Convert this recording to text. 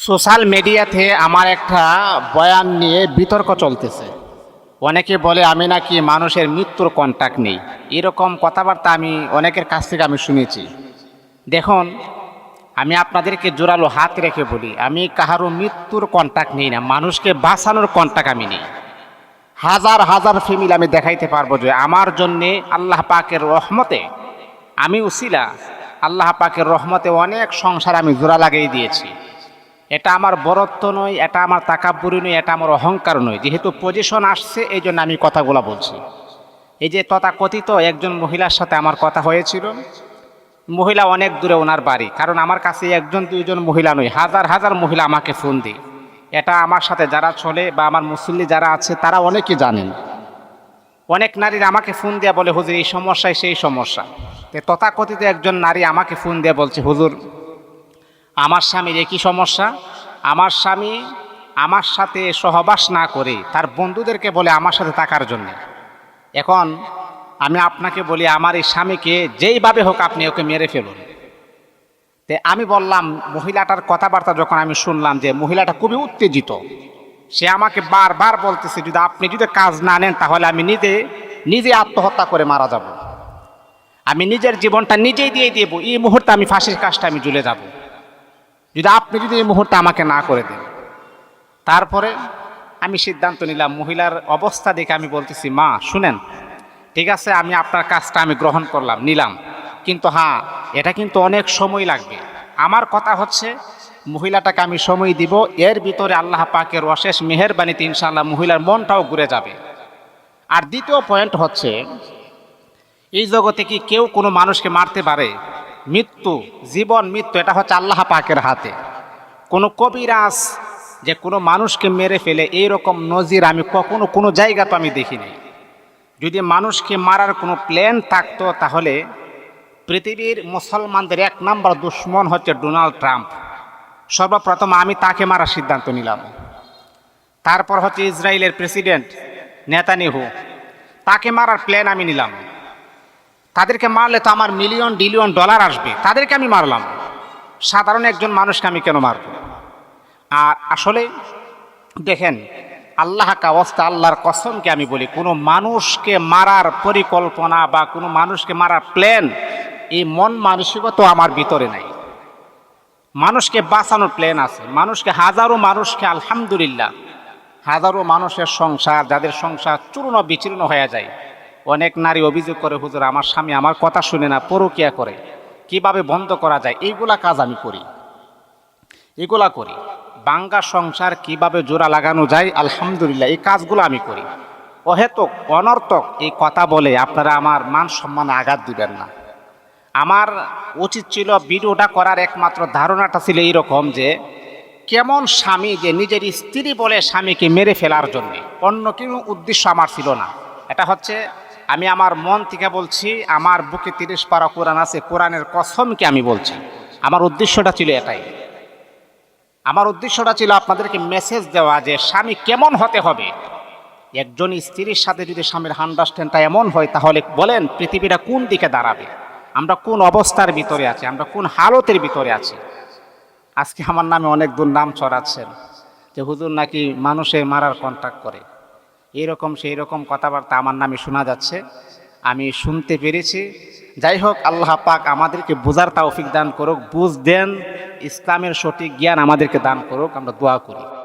Social মিডিয়াতে আমার একটা বয়ান নিয়ে বিতর্ক চলতেছে। অনেকে বলে, আমি নাকি মানুষের মৃত্যুর কন্ট্যাক্ট নেই। এরকম কথাবার্তা আমি অনেকের কাছ থেকে আমি শুনেছি। দেখুন, আমি আপনাদেরকে জোরালো হাত রেখে বলি, আমি কাহারও মৃত্যুর কন্ট্যাক্ট নেই না, মানুষকে বাঁচানোর কন্ট্যাক্ট আমি নেই। হাজার হাজার ফ্যামিলি আমি দেখাইতে পারব যে, আমার জন্যে আল্লাহ পাকের রহমতে আমি উসিলা, আল্লাহ পাকের রহমতে অনেক সংসার আমি জোড়া লাগিয়ে দিয়েছি। এটা আমার বরত্ব নয়, এটা আমার তাকাব্বুরি নয়, এটা আমার অহংকার নয়। যেহেতু পজিশন আসছে এই জন্য আমি কথাগুলো বলছি। এই যে তথাকথিত একজন মহিলার সাথে আমার কথা হয়েছিল, মহিলা অনেক দূরে ওনার বাড়ি, কারণ আমার কাছে একজন, দুইজন মহিলা নয়, হাজার হাজার মহিলা আমাকে ফোন দিই এটা আমার সাথে যারা চলে বা আমার মুসল্লি যারা আছে, তারা অনেকে জানেন। অনেক নারীর আমাকে ফোন দিয়ে বলে, হুজুর, এই সমস্যায় সেই সমস্যা। তথাকথিত একজন নারী আমাকে ফোন দিয়ে বলছে, হুজুর আমার স্বামীর একই সমস্যা? আমার স্বামী আমার সাথে সহবাস না করে তার বন্ধুদেরকে বলে আমার সাথে থাকার জন্য। এখন আমি আপনাকে বলি, আমার এই স্বামীকে যেইভাবে হোক আপনি ওকে মেরে ফেলুন। তে আমি বললাম, মহিলাটার কথাবার্তা যখন আমি শুনলাম যে মহিলাটা খুবই উত্তেজিত, সে আমাকে বারবার বলতেছে, যদি আপনি যদি কাজ না নেন তাহলে আমি নিজে নিজে আত্মহত্যা করে মারা যাব। আমি নিজের জীবনটা নিজেই দিয়ে দেবো, এই মুহূর্তে আমি ফাঁসির কাজটা আমি জুলে যাব। যদি আপনি যদি এই মুহূর্তে আমাকে না করে দেন, তারপরে আমি সিদ্ধান্ত নিলাম, মহিলার অবস্থা দেখে আমি বলতেছি, মা, শুনেন, ঠিক আছে, আমি আপনার কাজটা আমি গ্রহণ করলাম, নিলাম। কিন্তু হ্যাঁ এটা কিন্তু অনেক সময় লাগবে। আমার কথা হচ্ছে, মহিলাটাকে আমি সময় দিব, এর ভিতরে আল্লাহ পাকের অশেষ মেহেরবানিতে ইনশাআল্লাহ মহিলার মনটাও ঘুরে যাবে। আর দ্বিতীয় পয়েন্ট হচ্ছে, এই জগতে কি কেউ কোনো মানুষকে মারতে পারে? মৃত্যু, জীবন মৃত্যু, এটা হচ্ছে আল্লাহ পাকের হাতে। কোনো কবিরাজ যে কোনো মানুষকে মেরে ফেলে এইরকম নজির আমি কখনো কোনো জায়গা তো আমি দেখিনি। যদি মানুষকে মারার কোনো প্ল্যান থাকতো তাহলে পৃথিবীর মুসলমানদের এক নম্বর দুশ্মন হচ্ছে ডোনাল্ড ট্রাম্প। সর্বপ্রথম আমি তাকে মারার সিদ্ধান্ত নিলাম। তারপর হচ্ছে ইসরায়েলের প্রেসিডেন্ট নেতানিহু তাকে মারার প্ল্যান আমি নিলাম। তাদেরকে মারলে তো আমার মিলিয়ন ডিলিয়ন ডলার আসবে। তাদেরকে আমি মারলাম। সাধারণ একজন মানুষকে আমি কেন মারব? আর আসলে দেখেন, আল্লাহ কাওয়াস্তা আল্লাহর কসমকে আমি বলি, কোনো মানুষকে মারার পরিকল্পনা বা কোনো মানুষকে মারার প্ল্যান এই মন মানসিকতা আমার ভিতরে নাই। মানুষকে বাঁচানোর প্ল্যান আছে। মানুষকে হাজারো মানুষকে আলহামদুলিল্লাহ, হাজারো মানুষের সংসার, যাদের সংসার চূর্ণ বিচূর্ণ হয়ে যায় অনেক নারী অভিযোগ করে, হুজুর, আমার স্বামী আমার কথা শুনে না, পরকিয়া করে। কীভাবে বন্ধ করা যায়? এইগুলা কাজ আমি করি। এগুলা করি। বাঙ্গা সংসার কীভাবে জোড়া লাগানো যায়? আলহামদুলিল্লাহ, এই কাজগুলো আমি করি। অহেতুক, অনর্থক এই কথা বলে আপনারা আমার মান সম্মানে আঘাত দিবেন না। আমার উচিত ছিল ভিডিওটা করার একমাত্র ধারণাটা ছিল এইরকম যে, কেমন স্বামী যে নিজের স্ত্রী বলে স্বামীকে মেরে ফেলার জন্যে, অন্য কোনো উদ্দেশ্য আমার ছিল না। এটা হচ্ছে আমি আমার মন থেকে বলছি, আমার বুকে তিরিশ পারা কোরআন আছে, কোরআনের কসমকে আমি বলছি? আমার উদ্দেশ্যটা ছিল এটাই। আমার উদ্দেশ্যটা ছিল আপনাদেরকে মেসেজ দেওয়া যে, স্বামী কেমন হতে হবে? একজন স্ত্রীর সাথে যদি স্বামীর আন্ডারস্ট্যান্ডটা এমন হয়, তাহলে বলেন পৃথিবীটা কোন দিকে দাঁড়াবে? আমরা কোন অবস্থার ভিতরে আছি? আমরা কোন হালতের ভিতরে আছি? আজকে আমার নামে অনেক দূর নাম ছড়াচ্ছেন যে, হুজুর নাকি মানুষের মারার কন্ট্যাক্ট করে। এইরকম সেই রকম কথাবার্তা আমার নামে শোনা যাচ্ছে। আমি শুনতে পেরেছি। যাই হোক, আল্লাহ পাক আমাদেরকে বোঝার তাওফিক দান করুক, বুঝ দেন, ইসলামের সঠিক জ্ঞান আমাদেরকে দান করুক, আমরা দোয়া করি।